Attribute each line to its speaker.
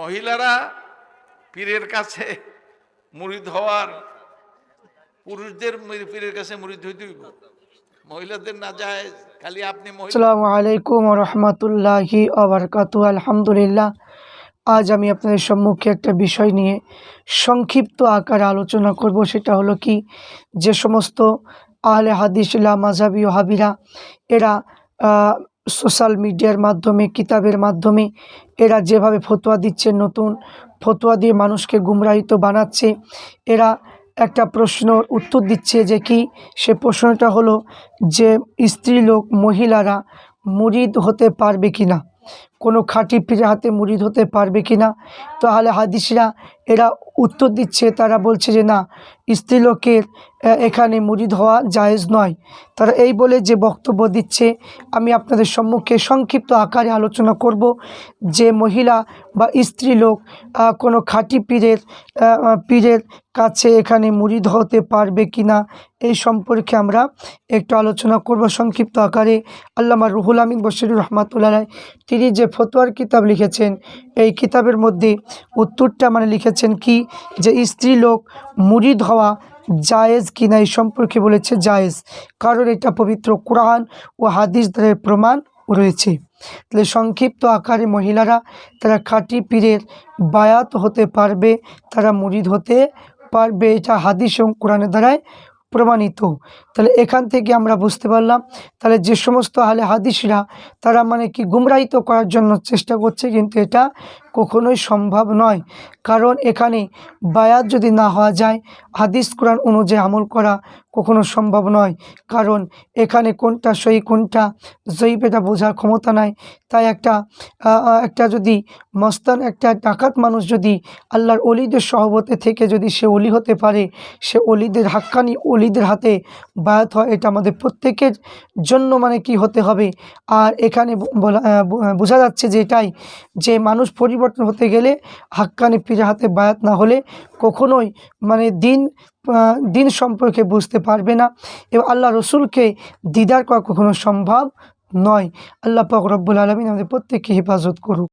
Speaker 1: মহিলারা পীরের কাছে মুরিদ হওয়ার, পুরুষদের পীরের কাছে মুরিদ হইতে মহিলাদের না যায়, খালি আপনি
Speaker 2: আসসালামু আলাইকুম রহমতুল্লাহি আলহামদুলিল্লাহ, আজ আমি আপনাদের সম্মুখে একটা বিষয় নিয়ে সংক্ষিপ্ত আকারে আলোচনা করব। সেটা হলো কি, যে সমস্ত আহলে হাদিসিলা মাঝাবি ও হাবিরা এরা সোশ্যাল মিডিয়ার মাধ্যমে, কিতাবের মাধ্যমে। এরা যেভাবে ফতোয়া দিচ্ছে, নতুন ফতোয়া দিয়ে মানুষকে গুমরাহিত বানাচ্ছে, এরা একটা প্রশ্নর উত্তর দিচ্ছে যে কি? সে প্রশ্নটা হলো যে স্ত্রী লোক মহিলারা মুরিদ হতে পারবে কি না কোনো খাঁটি পীরের হাতে মুরিদ হতে পারবে কি না? তাহলে হাদিসরা এরা উত্তর দিচ্ছে তারা বলছে যে না স্ত্রীলোকের এখানে মুরিদ হওয়া জায়েজ নয়। তারা এই বলে যে বক্তব্য দিচ্ছে আমি আপনাদের সম্মুখে সংক্ষিপ্ত আকারে আলোচনা করব যে মহিলা বা স্ত্রীলোক আহ, কোনো খাঁটি পীরের পীরের কাছে এখানে মুরিদ হতে পারবে কি না এই সম্পর্কে আমরা একটু আলোচনা করব সংক্ষিপ্ত আকারে। আল্লামা রুহুল আমিন বশিরুর রহমাতুল্লাহ তিনি যে ফতোয়ার কিতাব লিখেছেন। এই কিতাবের মধ্যে উত্তরটা মানে লিখেছেন কি? যে স্ত্রী লোক মুরিদ হওয়া জায়েজ কিনা এই সম্পর্কে বলেছে জায়েজ। কারণ এটা পবিত্র কোরআন ও হাদিস দ্বারা প্রমাণ রয়েছে। তাহলে সংক্ষিপ্ত আকারে মহিলারা তারা খাঁটি পীরের বায়াত হতে পারবে, তারা মুরিদ হতে পারবে। এটা হাদিস এবং কোরআনের দ্বারাই প্রমাণিত। তাহলে এখান থেকে আমরা বুঝতে পারলাম, তাহলে যে সমস্ত আহলে হাদিসরা, তারা মানে কি গুমরাহিত করার জন্য চেষ্টা করছে, কিন্তু এটা কখনোই সম্ভব নয়। কারণ এখানে বায়াত যদি না হওয়া যায়, হাদিস কোরআন অনুযায়ী আমল করা কখনো সম্ভব নয়, কারণ এখানে কোনটা সই কোনটা জয়ীব এটা বোঝার ক্ষমতা নাই। তাই একটা একটা যদি মস্তান, একটা ডাকাত মানুষ যদি আল্লাহর অলিদের সহবতে থেকে যদি সে অলি হতে পারে, সে অলিদের হাক্কানি অলিদের হাতে বায়াত হয়, এটা আমাদের প্রত্যেকের জন্য মানে কি হতে হবে? আর এখানে বোঝা যাচ্ছে যে এটাই, যে মানুষ পরিবর্তন হতে গেলে হাক্কানি পীরের হাতে বায়াত না হলে কখনোই মানে দিন দিন সম্পর্কে বুঝতে পারবে না। এবং আল্লাহ রসুলকে দিদার করা কখনো সম্ভব নয়। আল্লাহ পাক রব্বুল আলমিন আমাদের প্রত্যেককে হেফাজত করুক।